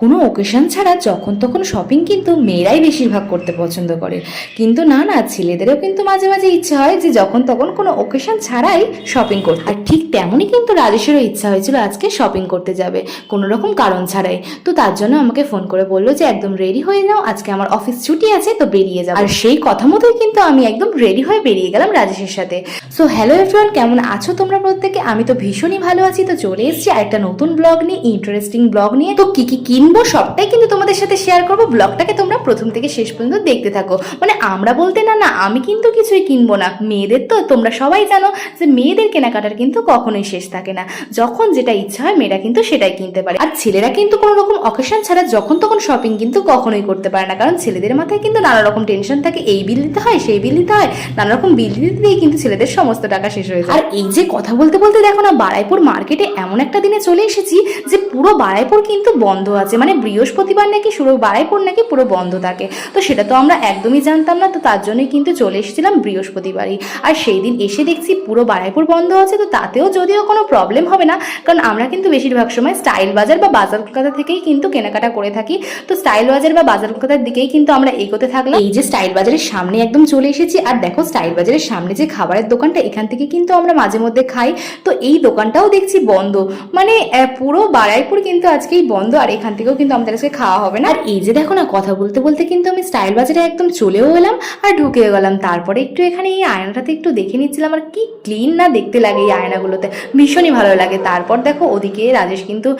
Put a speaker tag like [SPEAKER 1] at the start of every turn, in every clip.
[SPEAKER 1] কোনো ওকেশন ছাড়া যখন তখন শপিং কিন্তু মেয়েরাই বেশিরভাগ করতে পছন্দ করে। কিন্তু না না, ছেলেদেরও কিন্তু মাঝে মাঝে ইচ্ছা হয় যে যখন তখন কোনো ওকেশন ছাড়াই শপিং করতে। আর ঠিক তেমনই কিন্তু রাজেশেরও ইচ্ছা হয়েছিল আজকে শপিং করতে যাবে, কোনো রকম কারণ ছাড়াই। তো তার জন্য আমাকে ফোন করে বলল যে, একদম রেডি হয়ে নাও, আজকে আমার অফিস ছুটি আছে, তো বেরিয়ে যাও আর সেই কথা মতোই কিন্তু আমি একদম রেডি হয়ে বেরিয়ে গেলাম রাজেশের সাথে। সো হ্যালো এভরিওয়ান কেমন আছো তোমরা প্রত্যেকে? আমি তো ভীষণই ভালো আছি, তো চলে এসেছি একটা নতুন ব্লগ নিয়ে ইন্টারেস্টিং ব্লগ নিয়ে। তো কি কি কিনবো সবটাই কিন্তু তোমাদের সাথে শেয়ার করব। ব্লগটাকে তোমরা প্রথম থেকে শেষ পর্যন্ত দেখতে থাকো। মানে আমরা বলতে না না, আমি কিন্তু কিছুই কিনবো না। মেয়েদের তো তোমরা সবাই জানো যে মেয়েদের কেনাকাটার কিন্তু কখনোই শেষ থাকে না। যখন যেটা ইচ্ছা হয় মেয়েরা কিন্তু সেটাই কিনতে পারে। আর ছেলেরা কিন্তু কোনো রকম অকেশন ছাড়া যখন তখন শপিং কিন্তু কখনোই করতে পারে না। কারণ ছেলেদের মাথায় কিন্তু নানা রকম টেনশন থাকে। এই বিল দিতে হয়, সেই বিল দিতে হয়। নানা রকম বিল দিতে দিয়েই কিন্তু ছেলেদের সমস্ত টাকা শেষ হয়ে যায়। আর এই যে কথা বলতে বলতে দেখো না, বারাইপুর মার্কেটে এমন একটা দিনে চলে এসেছি যে পুরো বারাইপুর কিন্তু বন্ধ আছে। মানে বৃহস্পতিবার নাকি শুরু, বারাইপুর নাকি পুরো বন্ধ থাকে। তো সেটা তো আমরা একদমই জানতাম না, তো তার জন্যই কিন্তু চলে এসেছিলাম বৃহস্পতিবারই। আর সেই দিন এসে দেখছি পুরো বারাইপুর বন্ধ আছে, তো তাতেও যদিও কোনো প্রবলেম হবে না, কারণ আমরা কিন্তু বেশিরভাগ সময় স্টাইল বাজার বা বাজার কলকাতা থেকেই কিন্তু কেনাকাটা করে থাকি। তো স্টাইল বাজার বা বাজার কলকাতার দিকেই কিন্তু আমরা এগোতে থাকলাম। এই যে স্টাইল বাজারের সামনে একদম চলে এসেছি, আর দেখো স্টাইল বাজারের সামনে যে খাবারের দোকানটা, এখান থেকে কিন্তু আমরা মাঝে মধ্যে খাই। তো এই দোকানটাও দেখছি বন্ধ। মানে পুরো বারাইপুর কিন্তু আজকেই বন্ধ, আর এখান থেকেও কিন্তু আমাদের আজকে খাওয়া হবে না। আর এই যে দেখো না, কথা বলতে বলতে কিন্তু আমি স্টাইল বাজারে একদম চলেও এলাম আর ঢুকেও গেলাম। তারপরে একটু এখানে এই আয়নাটাতে একটু দেখে নিচ্ছিলাম আর কি ক্লিন না দেখতে লাগে এই আয়নাগুলোতে। ভীষণই ভালো লাগে। তারপর দেখো ওদিকে রাজেশ কিন্তু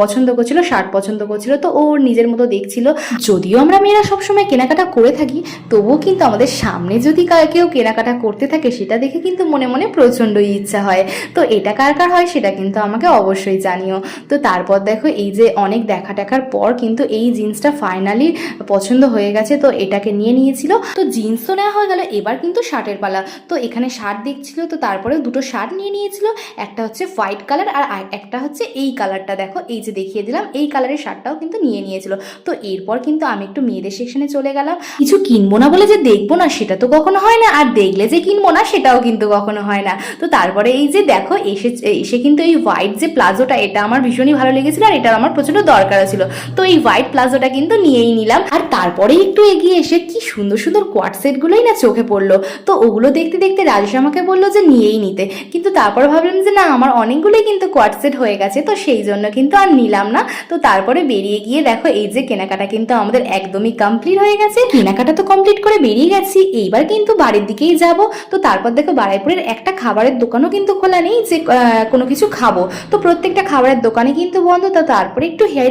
[SPEAKER 1] পছন্দ করছিল, শার্ট পছন্দ করছিল, তো ও ওর নিজের মতো দেখছিল। যদিও আমরা মেয়েরা সবসময় কেনাকাটা করে থাকি, তবুও কিন্তু আমাদের সামনে যদি কেউ কেনাকাটা করতে থাকে সেটা দেখে কিন্তু মনে মনে প্রচণ্ডই ইচ্ছা হয়। তো এটা কার কার হয় সেটা কিন্তু আমাকে অবশ্যই জানিও। তো তারপর দেখো এই যে অনেক দেখা টাকার পর কিন্তু এই জিন্সটা ফাইনালি পছন্দ হয়ে গেছে, তো এটাকে নিয়ে নিয়েছিল। তো জিন্স তো নেওয়া হয়ে গেল, এবার কিন্তু শার্টের পালা। তো এখানে শার্ট দেখছিল, তো তারপরে দুটো শার্ট নিয়ে নিয়েছিল, একটা হচ্ছে হোয়াইট কালার আর একটা হচ্ছে এই কালারটা দেখো, এই যে দেখিয়ে দিলাম, এই কালারের শার্টটাও কিন্তু নিয়ে নিয়েছিল। তো এরপর কিন্তু আমি একটু মেয়েদের সেকশনে চলে গেলাম। কিছু কিনবো না বলে যে দেখব না, সেটা তো কখনো হয় না। আর দেখলে যে কিনবো না, সেটাও কিন্তু কখনো হয় না। তো তারপরে এই যে দেখো এসে এসে কিন্তু এই হোয়াইট যে প্লাজোটা, এটা আমার ভীষণই ভালো লেগেছিল আর এটা আমার প্রচণ্ড দরকার ছিল। তো এই হোয়াইট প্লাজোটা কিন্তু নিয়েই নিলাম। আর তারপরে একটু এগিয়ে এসে কি সুন্দর সুন্দর কোয়াট সেটগুলোই না চোখে পড়ল। তো ওগুলো দেখতে দেখতে রাজেশ আমাকে বলল যে নিয়েই নিতে। কিন্তু তারপর ভাবলাম যে না, আমার অনেকগুলোই কিন্তু কোয়াট সেট হয়ে গেছে, তো সেই জন্য কিন্তু আর নিলাম না। তো তারপরে বেরিয়ে গিয়ে দেখো, এই যে কেনাকাটা কিন্তু আমাদের একদমই কমপ্লিট হয়ে গেছে। কেনাকাটা তো কমপ্লিট করে বেরিয়ে গেছি। এইবার কিন্তু বাড়ির দিকেই যাব। তো তারপর দেখো, বারাইপুরের একটা খাবারের দোকানও কিন্তু খোলা নেই, যে কোনো কিছু খাব। তো প্রত্যেকটা খাবারের দোকানে কিন্তু বন্ধ। তো তারপরে একটু হেয়ার